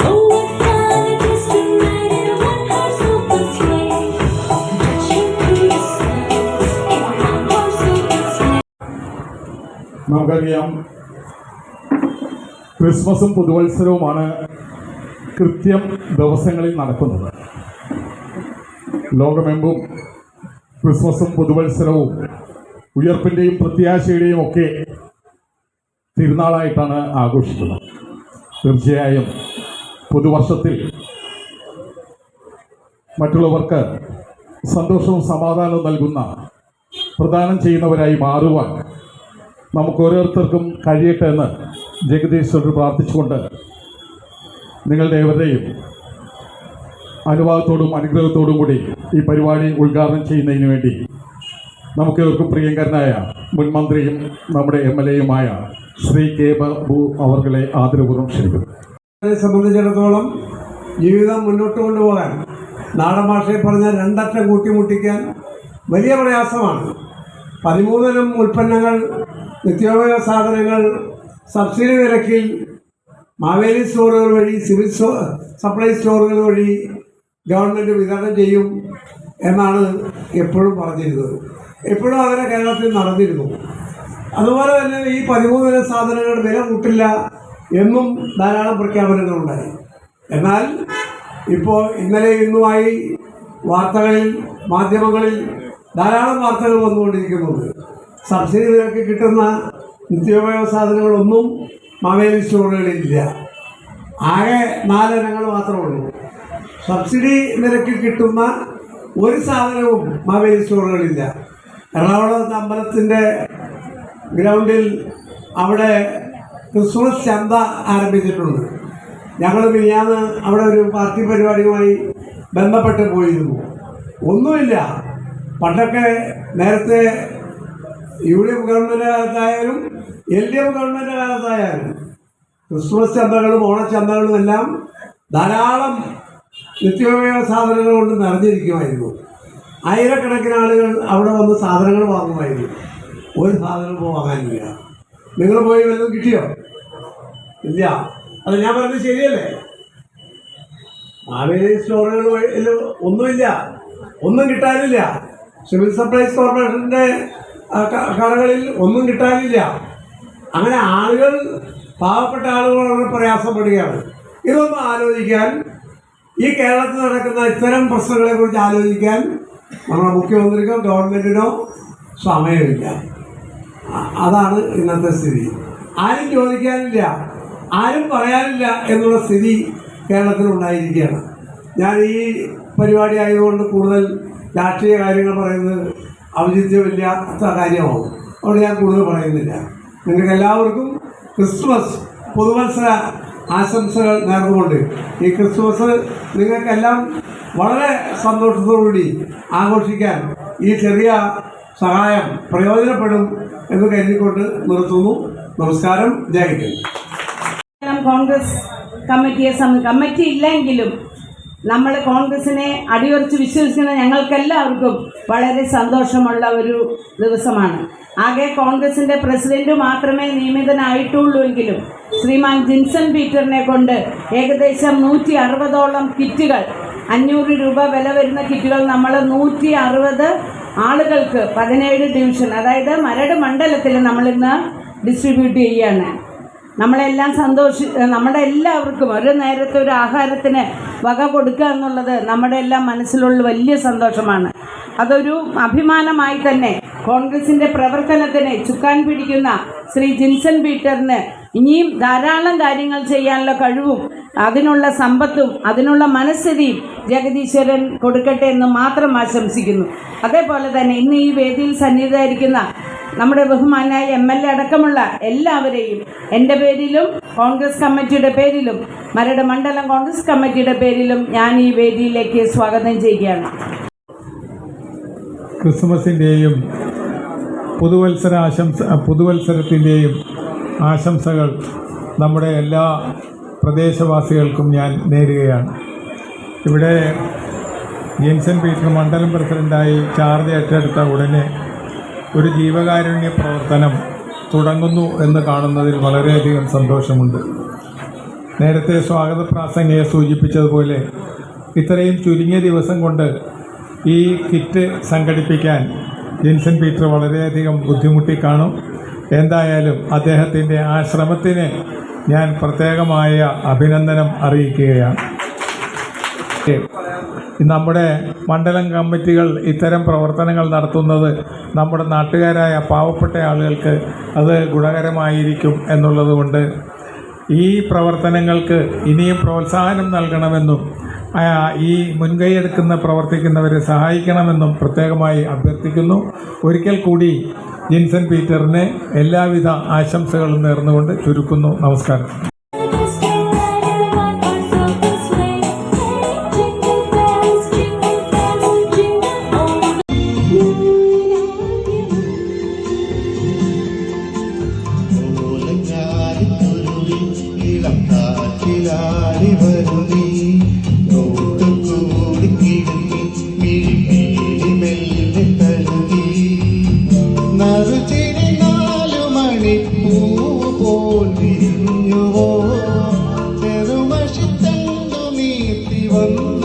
Oh, open sleigh. നമുക്കറിയാം ക്രിസ്മസും പുതുവത്സരവുമാണ് കൃത്യം ദിവസങ്ങളിൽ നടക്കുന്നത്. ലോകമെമ്പും ക്രിസ്മസും പുതുവത്സരവും ഉയർപ്പിന്റെയും പ്രത്യാശയുടെയും ഒക്കെ തിരുനാളായിട്ടാണ് ആഘോഷിക്കുന്നത്. തീർച്ചയായും പുതുവർഷത്തിൽ മറ്റുള്ളവർക്ക് സന്തോഷവും സമാധാനവും നൽകുന്ന പ്രദാനം ചെയ്യുന്നവരായി മാറുവാൻ നമുക്ക് ഓരോരുത്തർക്കും കഴിയട്ടെ എന്ന് ജഗദീശ്വരർ പ്രാർത്ഥിച്ചുകൊണ്ട് നിങ്ങളുടെ ഏവരുടെയും അനുവാദത്തോടും അനുഗ്രഹത്തോടും കൂടി ഈ പരിപാടി ഉദ്ഘാടനം ചെയ്യുന്നതിന് വേണ്ടി നമുക്ക് ഏവർക്കും പ്രിയങ്കരനായ മുൻ മന്ത്രിയും നമ്മുടെ എം എൽ എയുമായ ശ്രീ കെ ബാബു അവർകളെ ആദരപൂർവം ക്ഷണിക്കുന്നു. സംബന്ധിച്ചിടത്തോളം ജീവിതം മുന്നോട്ട് കൊണ്ടുപോകാൻ നാടൻ ഭാഷയിൽ പറഞ്ഞ രണ്ടറ്റം കൂട്ടിമുട്ടിക്കാൻ വലിയ പ്രയാസമാണ്. പതിമൂന്നിനും ഉൽപ്പന്നങ്ങൾ നിത്യോപയോഗ സാധനങ്ങൾ സബ്സിഡി നിരക്കിൽ മാവേലി സ്റ്റോറുകൾ വഴി സിവിൽ സ്റ്റോ സപ്ലൈ സ്റ്റോറുകൾ വഴി ഗവൺമെന്റ് വിതരണം ചെയ്യും എന്നാണ് എപ്പോഴും പറഞ്ഞിരുന്നത്. എപ്പോഴും അങ്ങനെ കേരളത്തിൽ നടന്നിരുന്നു. അതുപോലെ തന്നെ ഈ പതിമൂന്നിന സാധനങ്ങളുടെ വില കൂട്ടില്ല എന്നും ധാരാളം പ്രഖ്യാപനങ്ങളുണ്ടായി എന്നാൽ ഇപ്പോൾ ഇന്നലെ ഇന്നുമായി വാർത്തകളിൽ മാധ്യമങ്ങളിൽ ധാരാളം വാർത്തകൾ വന്നുകൊണ്ടിരിക്കുന്നുണ്ട്. സബ്സിഡി നിരക്ക് കിട്ടുന്ന നിത്യോപയോഗ സാധനങ്ങളൊന്നും മാവേലി സ്റ്റോറുകളില്ല ആകെ നാലിനങ്ങൾ മാത്രമേ ഉള്ളൂ. സബ്സിഡി നിരക്കിൽ കിട്ടുന്ന ഒരു സാധനവും മൊബൈൽ സ്റ്റോറുകളില്ല എറണാകുളം അമ്പലത്തിന്റെ ഗ്രൗണ്ടിൽ അവിടെ ക്രിസ്മസ് ചന്ത ആരംഭിച്ചിട്ടുണ്ട്. ഞങ്ങൾ മിനിയാന്ന് അവിടെ ഒരു പാർട്ടി പരിപാടിയുമായി ബന്ധപ്പെട്ട് പോയിരുന്നു. ഒന്നുമില്ല. പണ്ടൊക്കെ നേരത്തെ U D F government L D F government കാലത്തായാലും Christmas ചന്തകളും ഓണച്ചന്തകളും എല്ലാം ധാരാളം നിത്യോപയോഗ സാധനങ്ങൾ കൊണ്ട് നിറഞ്ഞിരിക്കുമായിരുന്നു. ആയിരക്കണക്കിന് ആളുകൾ അവിടെ വന്ന് സാധനങ്ങൾ വാങ്ങുമായിരുന്നു. ഒരു സാധനം ഇപ്പോൾ വാങ്ങാനില്ല. നിങ്ങൾ പോയി വല്ലതും കിട്ടിയോ? ഇല്ല. അത് ഞാൻ പറഞ്ഞത് ശരിയല്ലേ? മാവേലി സ്റ്റോറുകൾ ഒന്നുമില്ല. ഒന്നും കിട്ടാനില്ല. സിവിൽ സപ്ലൈസ് കോർപ്പറേഷന്റെ കടകളിൽ ഒന്നും കിട്ടാനില്ല. അങ്ങനെ ആളുകൾ പാവപ്പെട്ട ആളുകൾ വളരെ പ്രയാസപ്പെടുകയാണ്. ഇതൊന്നും ആലോചിക്കാൻ ഈ കേരളത്തിൽ നടക്കുന്ന ഇത്തരം പ്രശ്നങ്ങളെ കുറിച്ച് ആലോചിക്കാൻ നമ്മുടെ മുഖ്യമന്ത്രിക്കോ ഗവൺമെന്റിനോ സമയമില്ല. അതാണ് ഇന്നത്തെ സ്ഥിതി. ആരും ചോദിക്കാനില്ല ആരും പറയാനില്ല എന്നുള്ള സ്ഥിതി കേരളത്തിൽ ഉണ്ടായിരിക്കുകയാണ്. ഞാൻ ഈ പരിപാടി ആയതുകൊണ്ട് കൂടുതൽ രാഷ്ട്രീയ കാര്യങ്ങൾ പറയുന്നത് ഔചിത്യമില്ലാത്ത കാര്യമാവും. അതുകൊണ്ട് ഞാൻ കൂടുതൽ പറയുന്നില്ല. നിങ്ങൾക്ക് എല്ലാവർക്കും ക്രിസ്മസ് പുതുവത്സര ആശംസകൾ നേർന്നുകൊണ്ട് ഈ ക്രിസ്മസ് നിങ്ങൾക്കെല്ലാം വളരെ സന്തോഷത്തോടുകൂടി ആഘോഷിക്കാൻ ഈ ചെറിയ സഹായം പ്രയോജനപ്പെടും എന്ന് കരുതിക്കൊണ്ട് നിർത്തുന്നു. നമസ്കാരം. ജയ് കോൺഗ്രസ് കമ്മിറ്റിയെ കമ്മിറ്റി ഇല്ലെങ്കിലും നമ്മൾ കോൺഗ്രസിനെ അടിയുറച്ച് വിശ്വസിക്കുന്ന ഞങ്ങൾക്കെല്ലാവർക്കും വളരെ സന്തോഷമുള്ള ഒരു ദിവസമാണ്. ആകെ കോൺഗ്രസിന്റെ പ്രസിഡന്റ് മാത്രമേ നിയമിതനായിട്ടുള്ളൂ എങ്കിലും ശ്രീമാൻ ജിൻസൺ പീറ്ററിനെ കൊണ്ട് ഏകദേശം നൂറ്റി അറുപതോളം കിറ്റുകൾ അഞ്ഞൂറ് രൂപ വില വരുന്ന കിറ്റുകൾ നമ്മൾ നൂറ്റി അറുപത് ആളുകൾക്ക് പതിനേഴ് ഡിവിഷൻ അതായത് മരട് മണ്ഡലത്തിൽ നമ്മളിന്ന് ഡിസ്ട്രിബ്യൂട്ട് ചെയ്യുകയാണ് നമ്മളെല്ലാം സന്തോഷി നമ്മുടെ എല്ലാവർക്കും ഒരു നേരത്തെ ഒരു ആഹാരത്തിന് വക കൊടുക്കുക എന്നുള്ളത് നമ്മുടെ എല്ലാം മനസ്സിലുള്ള വലിയ സന്തോഷമാണ്. അതൊരു അഭിമാനമായി തന്നെ കോൺഗ്രസിന്റെ പ്രവർത്തനത്തിന് ചുക്കാൻ പിടിക്കുന്ന ശ്രീ ജിൻസൺ പീറ്ററിന് ഇനിയും ധാരാളം കാര്യങ്ങൾ ചെയ്യാനുള്ള കഴിവും അതിനുള്ള സമ്പത്തും അതിനുള്ള മനസ്ഥിതിയും ജഗദീശ്വരൻ കൊടുക്കട്ടെ എന്ന് മാത്രം ആശംസിക്കുന്നു. അതേപോലെ തന്നെ ഇന്ന് ഈ വേദിയിൽ സന്നിഹിതരായിരിക്കുന്ന നമ്മുടെ ബഹുമാനായ എം എൽ എ അടക്കമുള്ള എല്ലാവരെയും എന്റെ പേരിലും കോൺഗ്രസ് കമ്മിറ്റിയുടെ പേരിലും മരട് മണ്ഡലം കോൺഗ്രസ് കമ്മിറ്റിയുടെ പേരിലും ഞാൻ ഈ വേദിയിലേക്ക് സ്വാഗതം ചെയ്യുകയാണ്. ക്രിസ്മസിന്റെയും പുതുവത്സര ആശംസ പുതുവത്സരത്തിന്റെയും ആശംസകൾ നമ്മുടെ എല്ലാ പ്രദേശവാസികൾക്കും ഞാൻ നേരുകയാണ്. ഇവിടെ ജെയിംസൺ പീറ്റർ മണ്ഡലം പ്രസിഡന്റായി ചാർജ് ഏറ്റെടുത്ത ഉടനെ ഒരു ജീവകാരുണ്യ പ്രവർത്തനം തുടങ്ങുന്നു എന്ന് കാണുന്നതിൽ വളരെയധികം സന്തോഷമുണ്ട്. നേരത്തെ സ്വാഗത പ്രാസംഗയെ സൂചിപ്പിച്ചതുപോലെ ഇത്രയും ചുരുങ്ങിയ ദിവസം കൊണ്ട് ഈ കിറ്റ് സംഘടിപ്പിക്കാൻ ജിൻസൺ പീറ്റർ വളരെയധികം ബുദ്ധിമുട്ടി കാണും. എന്തായാലും അദ്ദേഹത്തിന്റെ ആ ശ്രമത്തിന് ഞാൻ പ്രത്യേകമായ അഭിനന്ദനം അറിയിക്കുകയാണ്. നമ്മുടെ മണ്ഡലം കമ്മിറ്റികൾ ഇത്തരം പ്രവർത്തനങ്ങൾ നടത്തുന്നത് നമ്മുടെ നാട്ടുകാരായ പാവപ്പെട്ട ആളുകൾക്ക് അത് ഗുണകരമായിരിക്കും എന്നുള്ളതുകൊണ്ട് ഈ പ്രവർത്തനങ്ങൾക്ക് ഇനിയും പ്രോത്സാഹനം നൽകണമെന്നും ആ, മുൻകൈ എടുക്കുന്ന പ്രവർത്തിക്കുന്നവരെ സഹായിക്കണമെന്നും പ്രത്യേകമായി അഭ്യർത്ഥിക്കുന്നു. ഒരിക്കൽ കൂടി ജിൻസൺ പീറ്ററിനെ എല്ലാവിധ ആശംസകളും നേർന്നുകൊണ്ട് ചുരുക്കുന്നു. നമസ്കാരം. Hallelujah.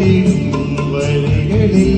തിരുവഴികളിൽ